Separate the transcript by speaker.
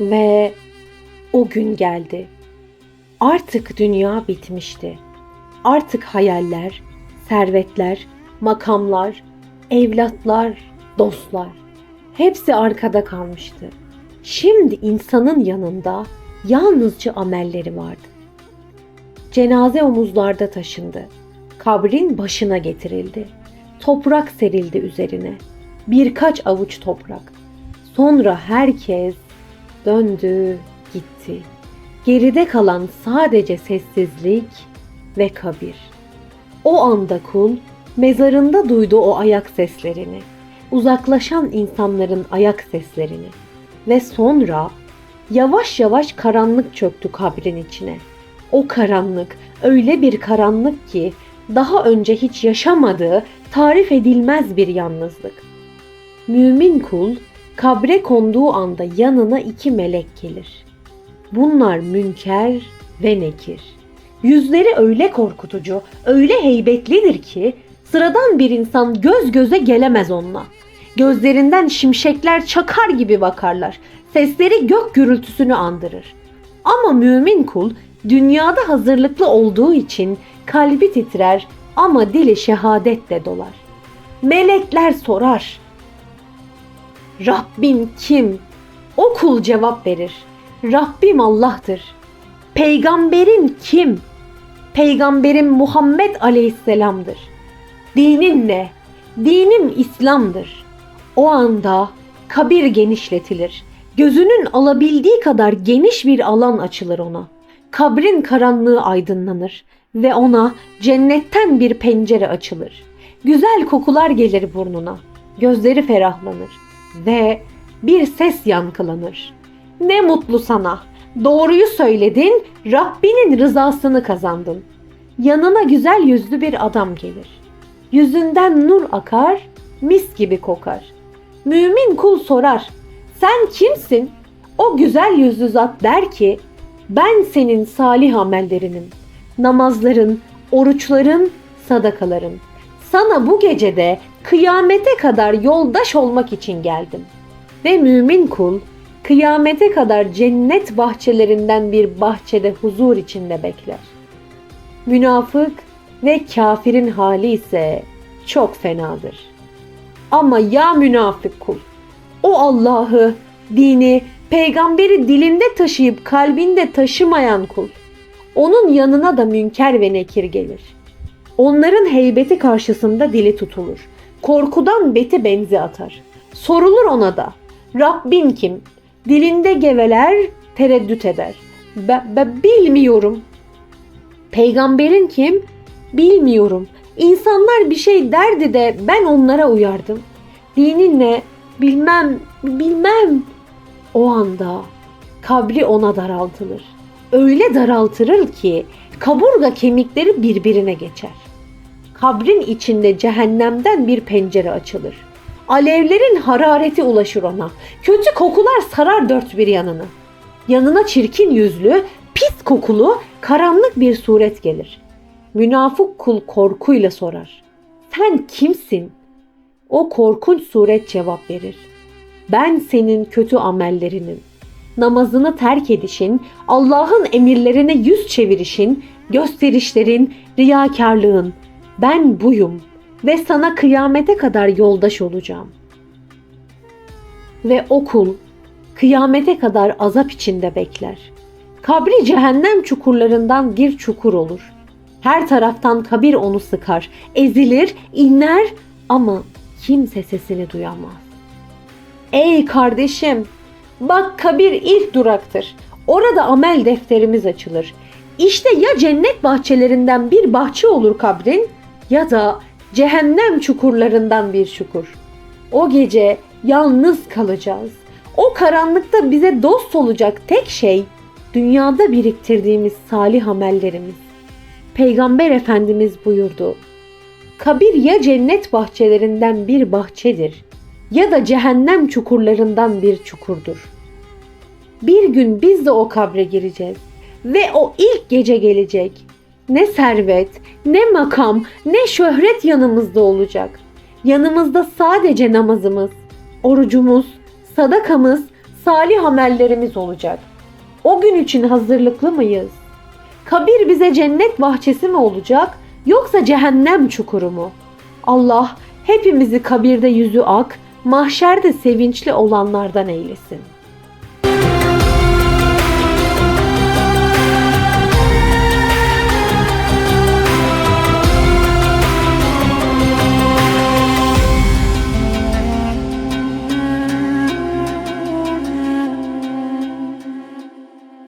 Speaker 1: Ve o gün geldi. Artık dünya bitmişti. Artık hayaller, servetler, makamlar, evlatlar, dostlar hepsi arkada kalmıştı. Şimdi insanın yanında yalnızca amelleri vardı. Cenaze omuzlarda taşındı. Kabrin başına getirildi. Toprak serildi üzerine. Birkaç avuç toprak. Sonra herkes döndü, gitti. Geride kalan sadece sessizlik ve kabir. O anda kul mezarında duydu o ayak seslerini. Uzaklaşan insanların ayak seslerini ve sonra yavaş yavaş karanlık çöktü kabrin içine. O karanlık öyle bir karanlık ki daha önce hiç yaşamadığı tarif edilmez bir yalnızlık. Mümin kul kabre konduğu anda yanına iki melek gelir. Bunlar Münker ve Nekir. Yüzleri öyle korkutucu, öyle heybetlidir ki sıradan bir insan göz göze gelemez onunla. Gözlerinden şimşekler çakar gibi bakarlar. Sesleri gök gürültüsünü andırır. Ama mümin kul dünyada hazırlıklı olduğu için kalbi titrer ama dili şehadetle dolar. Melekler sorar. Rabbin kim? O kul cevap verir. Rabbim Allah'tır. Peygamberin kim? Peygamberim Muhammed Aleyhisselam'dır. Dinin ne? Dinim İslam'dır. O anda kabir genişletilir. Gözünün alabildiği kadar geniş bir alan açılır ona. Kabrin karanlığı aydınlanır ve ona cennetten bir pencere açılır. Güzel kokular gelir burnuna. Gözleri ferahlanır ve bir ses yankılanır. Ne mutlu sana. Doğruyu söyledin, Rabbinin rızasını kazandın. Yanına güzel yüzlü bir adam gelir. Yüzünden nur akar, mis gibi kokar. Mümin kul sorar. Sen kimsin? O güzel yüzlü zat der ki, ben senin salih amellerinim. Namazların, oruçların, sadakaların. Sana bu gecede kıyamete kadar yoldaş olmak için geldim. Ve mümin kul kıyamete kadar cennet bahçelerinden bir bahçede huzur içinde bekler. Münafık ve kafirin hali ise çok fenadır. Ama ya münafık kul, o Allah'ı, dini, peygamberi dilinde taşıyıp kalbinde taşımayan kul, onun yanına da münker ve nekir gelir. Onların heybeti karşısında dili tutulur. Korkudan beti benzi atar. Sorulur ona da, Rabbin kim? Dilinde geveler, tereddüt eder. Ben, ben bilmiyorum. Peygamberin kim? Bilmiyorum. İnsanlar bir şey derdi de ben onlara uyardım. Dinin ne? Bilmem, bilmem. O anda kabri ona daraltılır. Öyle daraltırır ki kaburga kemikleri birbirine geçer. Kabrin içinde cehennemden bir pencere açılır. Alevlerin harareti ulaşır ona. Kötü kokular sarar dört bir yanını. Yanına çirkin yüzlü, pis kokulu, karanlık bir suret gelir. Münafık kul korkuyla sorar. Sen kimsin? O korkunç suret cevap verir. Ben senin kötü amellerinim. Namazını terk edişin, Allah'ın emirlerine yüz çevirişin, gösterişlerin, riyakarlığın. Ben buyum ve sana kıyamete kadar yoldaş olacağım. Ve o kul kıyamete kadar azap içinde bekler. Kabri cehennem çukurlarından bir çukur olur. Her taraftan kabir onu sıkar, ezilir, inler ama kimse sesini duyamaz. Ey kardeşim, bak kabir ilk duraktır. Orada amel defterimiz açılır. İşte ya cennet bahçelerinden bir bahçe olur kabrin ya da cehennem çukurlarından bir çukur. O gece yalnız kalacağız. O karanlıkta bize dost olacak tek şey dünyada biriktirdiğimiz salih amellerimiz. Peygamber Efendimiz buyurdu. Kabir ya cennet bahçelerinden bir bahçedir ya da cehennem çukurlarından bir çukurdur. Bir gün biz de o kabre gireceğiz ve o ilk gece gelecek. Ne servet, ne makam, ne şöhret yanımızda olacak. Yanımızda sadece namazımız, orucumuz, sadakamız, salih amellerimiz olacak. O gün için hazırlıklı mıyız? Kabir bize cennet bahçesi mi olacak yoksa cehennem çukuru mu? Allah hepimizi kabirde yüzü ak, mahşerde sevinçli olanlardan eylesin.